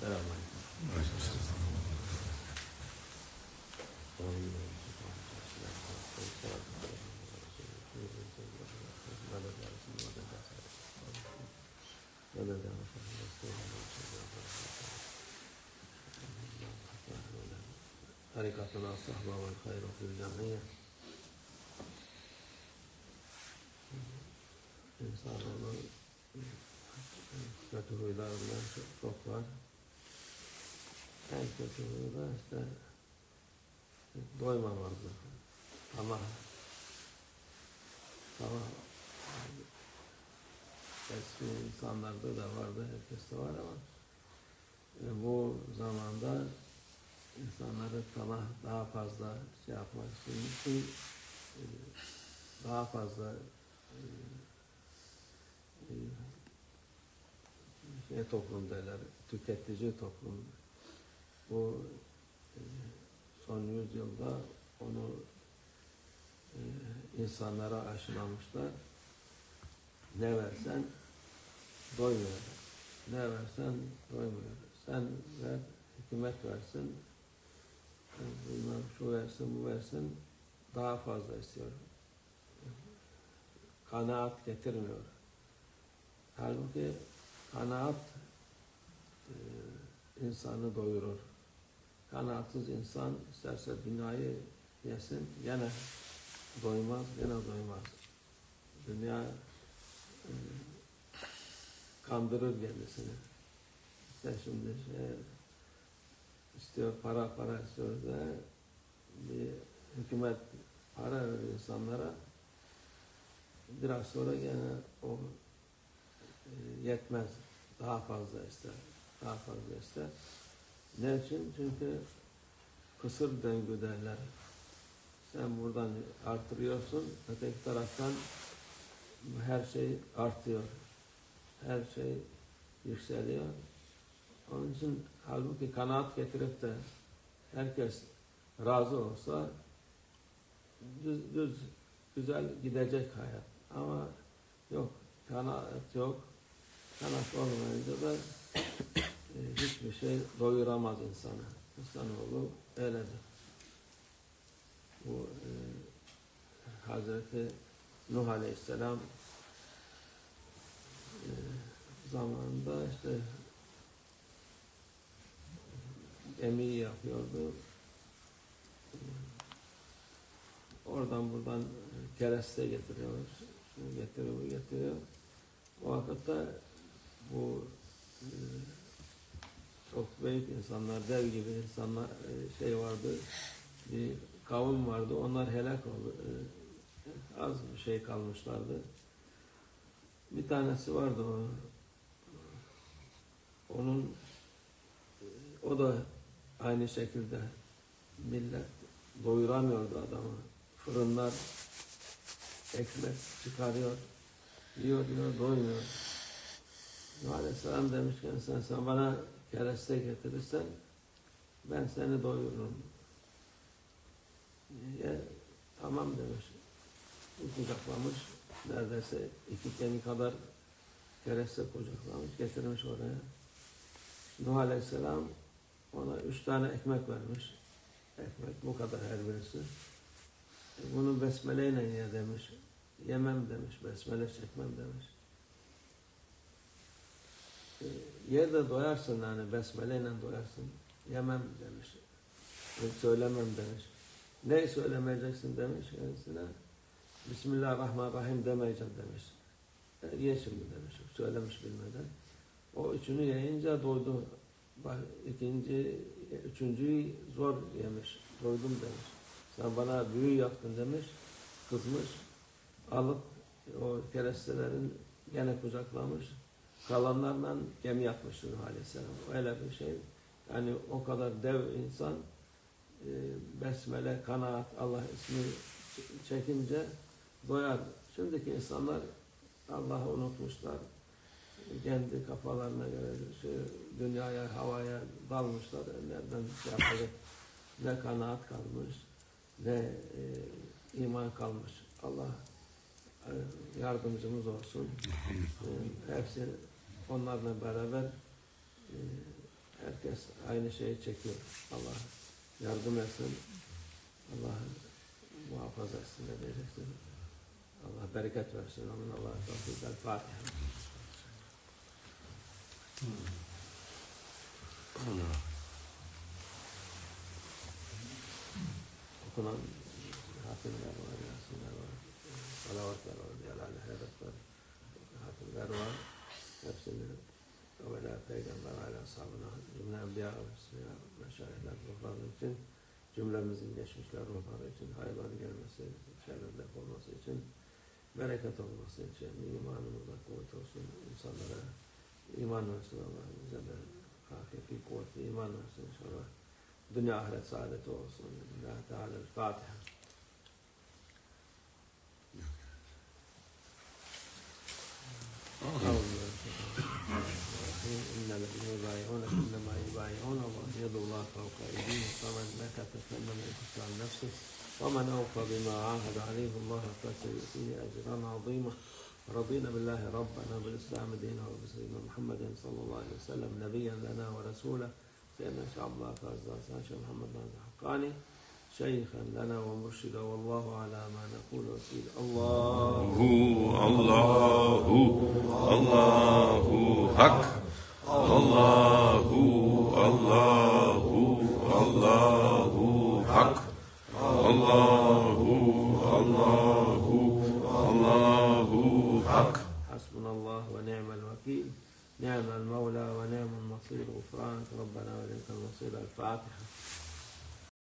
Selamünaleyküm. طريقتنا الصحبة والخير في الجمعية İnsanların kötü huylarından çok, çok var. en kötü da işte doymamazlık. Ama tamam eski insanlarda da vardı, herkeste var ama e, bu zamanda insanları tamah daha fazla şey yapmak için e, daha fazla e, e, şey toplum derler, tüketici toplum. Bu e, son yüzyılda onu e, insanlara aşılamışlar. Ne versen doymuyor. Ne versen doymuyor. Sen ver, hükümet versin, bundan şu versin, bu versin, daha fazla istiyor. Kanaat getirmiyor. Halbuki kanaat e, insanı doyurur. Kanaatsız insan isterse dünyayı yesin, gene doymaz, gene doymaz. Dünya e, kandırır kendisini. İşte şimdi şey, istiyor, para para istiyor da bir hükümet para verir insanlara. Biraz sonra gene o e, yetmez. Daha fazla ister. Daha fazla ister. Ne için? Çünkü kısır döngü derler. Sen buradan artırıyorsun, öteki taraftan her şey artıyor. Her şey yükseliyor. Onun için halbuki kanaat getirip de herkes razı olsa düz, düz güzel gidecek hayat. Ama yok, kanaat yok. Kanaat olmayınca da hiçbir şey doyuramaz insanı. İnsanoğlu öyledir. Bu e, Hazreti Nuh Aleyhisselam e, zamanında işte gemiyi yapıyordu. Oradan buradan kereste getiriyor. Getiriyor, getiriyor. O vakitte bu çok büyük insanlar, dev gibi insanlar e, şey vardı, bir kavim vardı. Onlar helak oldu. E, az bir şey kalmışlardı. Bir tanesi vardı o. Onun o da aynı şekilde millet doyuramıyordu adamı. Fırınlar ekmek çıkarıyor. Yiyor diyor, doymuyor. Aleyhisselam demişken sen, sen bana kereste getirirsen ben seni doyururum. Ya, tamam demiş. Kucaklamış. Neredeyse iki kemik kadar kereste kucaklamış. Getirmiş oraya. Nuh Aleyhisselam ona üç tane ekmek vermiş. Ekmek bu kadar her birisi. E, bunu besmeleyle ye demiş. Yemem demiş. Besmele çekmem demiş. E, ye de doyarsın yani besmeleyle doyarsın. Yemem demiş. E, söylemem demiş. Ne söylemeyeceksin demiş kendisine. Bismillahirrahmanirrahim demeyeceğim demiş. E, ye şimdi demiş. Söylemiş bilmeden. O üçünü yiyince doydu. Bak ikinci, üçüncüyü zor yemiş. Doydum demiş. Sen bana büyü yaptın demiş. Kızmış. Alıp o kerestelerin gene kucaklamış. Kalanlarla gemi yapmış Nuh Aleyhisselam. Öyle bir şey. Yani o kadar dev insan e, besmele, kanaat, Allah ismi çekince doyar. Şimdiki insanlar Allah'ı unutmuşlar kendi kafalarına göre şey, dünyaya, havaya dalmışlar. Nereden şey yapacak? Ne kanaat kalmış, ne e, iman kalmış. Allah yardımcımız olsun. E, hepsi onlarla beraber e, herkes aynı şeyi çekiyor. Allah yardım etsin. Allah muhafaza etsin diyeceksin. Allah bereket versin. Onun Allah tavsiye El Fatiha. Okunan hatimler var, yasinler var, salavatlar var, celal hayrat var, hatimler var. Hepsini evvela Peygamber ala ashabına, cümle enbiya ve müslüman, meşayihler ruhları için, cümlemizin geçmişler ruhları için, hayırların gelmesi, şerrin olması için, bereket olması için, imanımıza kuvvet olsun, insanlara iman versin Allah, bize de hakiki kuvvetli iman versin inşallah. Dünya ahiret saadeti olsun. Allah Teala Fatiha. إن الذين يبايعونك إنما يبايعون الله يد الله فوق أيديهم فمن نكث فإنما يكف عن نفسه ومن أوفى بما عاهد عليه الله فسيؤتيه أجرا عظيما رضينا بالله ربنا بالإسلام دينا وبسيدنا محمد صلى الله عليه وسلم نبيا لنا ورسولا سيدنا شاء الله فاز شيخ محمد بن حقاني شيخا لنا ومرشدا والله على ما نقول وكيل الله الله الله حق الله الله الله حق الله الله الله حق حسبنا الله ونعم الوكيل نعم المولى ونعم النصير غفرانك ربنا وليك المصير الفاتحة